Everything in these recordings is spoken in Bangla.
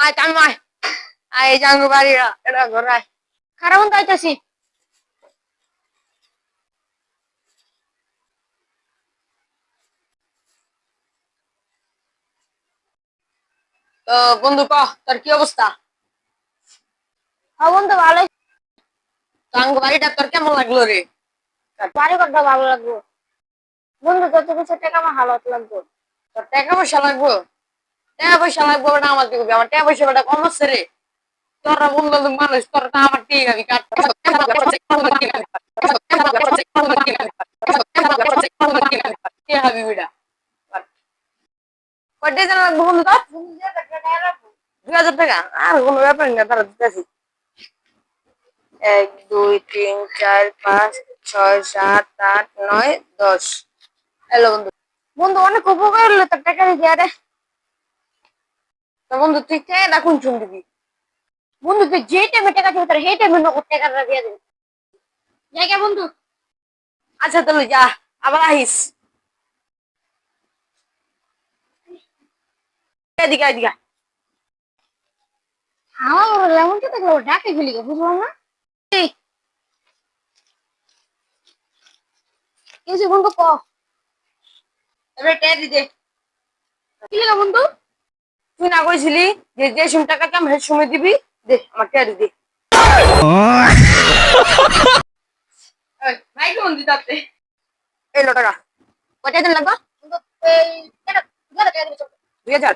আয় কামি আয় আয় জাঙ্গু বাড়ি এটা ঘর আয় খারাপ তো আইতাছি। তো বন্ধু ক তোর কি অবস্থা? হ্যাঁ বন্ধু ভালো জাঙ্গু বাড়িটা তোর কেমন লাগল রে? বাড়ি করতে ভালো লাগবে বন্ধু যত কিছু টাকা আমার হালত লাগবো। তোর টাকা পয়সা লাগবো? টাকা পয়সা লাগবো ওটা আমার দিবি আমার টাকা পয়সা ওটা কম আছে রে তোরা বান্ধব মানুষ, তোর আমার ঠিক তোর দুই হাজার টাকা? আর কোনো ব্যাপার না তারা দিতেছি। এক, দুই, তিন, চার, পাঁচ, ছয়, সাত, আট, নয়, দশ। হ্যালো বন্ধু। বন্ধু, অনেক উপকার হলো তোর টাকা দিয়ে তো বন্ধু, তুই কে? রাখুন চুন দিবি? বন্ধু, তুই যে টাইমে টাকা দিবি তোর, সেই টাইমে নগদ টাকাটা দিয়ে দিবি। জায়গা বন্ধু। আচ্ছা তাহলে যা, আবার আহিস। এদিকে এদিকে। আমার লেমন কে দেখল? ডাকে ফেলি গে, বুঝলাম না। এই। কিছু বন্ধু, ক? এবার টেয়া দিতে কি লাগে বন্ধু? তুই না কইছিলি যে যে সময় টাকা কাম সেই সময় দিবি দে আমার দিতে ভাই কোন দিতে এই লো টাকা দিন লাগবে? দুই হাজার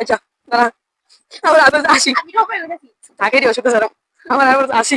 আচ্ছা আমার আসি। থাকে রে ওষুধ আমার আবার আসি।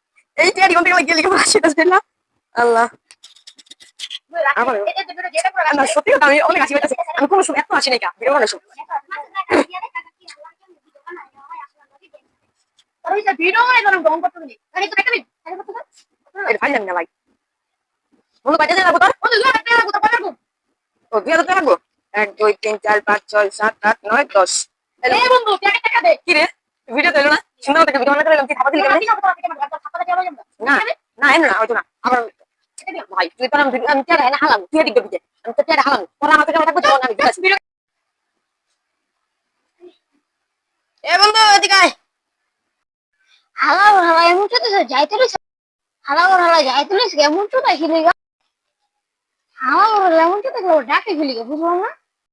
এই টিয়ারি কোন থেকে গেলি কেমন আসে না আল্লাহ। আমার না সত্যি কথা আমি অনেক আসি পাইতেছি। আমি কোনো সময় এত আসি নাই কা ভিডিও বানাইছো ভিডিও কোনো গম করতে নেই আরে তো একটা মিনিট। আরে কত এটা ভাই জানি না ভাই। বন্ধু তোর? তো পারব ও হাজার টাকা লাগবো এক দুই তিন চার পাঁচ ছয় সাত আট নয় দশ। বন্ধু টাকা টাকা দে। কি রে? ভিডিও দিল না? সুন্দর ভিডিও বানাতে তুই খাবার দিলি? না না এমন না হয়তো না। আবার ভাই তুই তো আমি আমি টেরা না হালাম। তুই এদিক দিকে আমি তো টেরা হালাম তোরা আমাকে কেমন থাকব যেমন আমি এ বন্ধু এদিকে আয়। হালা হালা এমন তো যাইতে রইছে হালা হালা যাইতে রইছে এমন তো দেখি লিগা হালা হালা এমন তো ডাকে ফেলি বুঝলাম না?